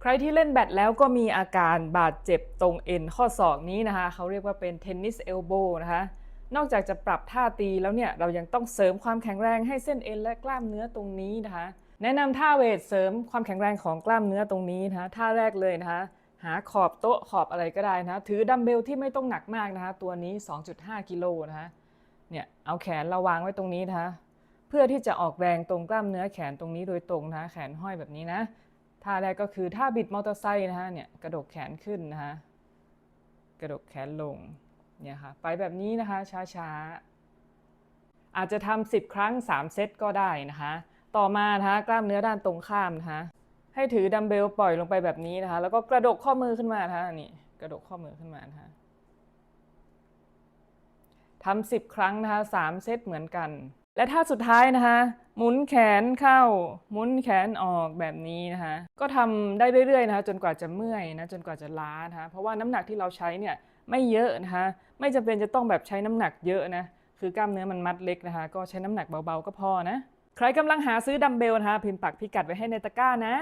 ใครที่เล่นแบดแล้วก็มีอาการบาดเจ็บตรงเอ็นข้อศอกนี้นะคะ เขาเรียกว่าเป็นเทนนิสเอลโบนะคะ นอกจากจะปรับท่าตีแล้วเนี่ย เรายังต้องเสริมความแข็งแรงให้เส้นเอ็นและกล้ามเนื้อตรงนี้นะคะ แนะนำท่าเวทเสริมความแข็งแรงของกล้ามเนื้อตรงนี้นะคะ ท่าแรกเลยนะคะ หาขอบโต๊ะขอบอะไรก็ได้นะะถือดัมเบลที่ไม่ต้องหนักมากนะคะ ตัวนี้ 2.5 กิโลนะคะ เนี่ย เอาแขนเราวางไว้ตรงนี้นะคะ เพื่อที่จะออกแรงตรงกล้ามเนื้อแขนตรงนี้โดยตรงนะคะ แขนห้อยแบบนี้นะ ท่าแรกก็คือท่าบิดมอเตอร์ไซค์นะคะเนี่ยกระดกแขนขึ้นนะคะกระดกแขนลงเนี่ยค่ะไปแบบนี้นะคะช้าๆ อาจจะทำ10 ครั้ง 3 เซตก็ได้นะคะต่อมานะคะกล้ามเนื้อด้านตรงข้ามนะคะให้ถือดัมเบลปล่อยลงไปแบบนี้นะคะ แล้วก็กระดกข้อมือขึ้นมานะคะนี่กระดกข้อมือขึ้นมานะคะทำสิบครั้งนะคะสามเซตเหมือนกัน และท่าสุดท้ายนะคะ หมุนแขนเข้า หมุนแขนออกแบบนี้นะคะ ก็ทำได้เรื่อยๆนะคะจนกว่าจะเมื่อยนะจนกว่าจะล้านะคะเพราะว่าน้ำหนักที่เราใช้เนี่ยไม่เยอะนะคะไม่จำเป็นจะต้องแบบใช้น้ำหนักเยอะนะคือกล้ามเนื้อมันมัดเล็กนะคะ ก็ใช้น้ำหนักเบาๆก็พอนะ ใครกำลังหาซื้อดัมเบลนะคะพิมพ์ปักพิกัดไว้ให้ในตะกร้านะ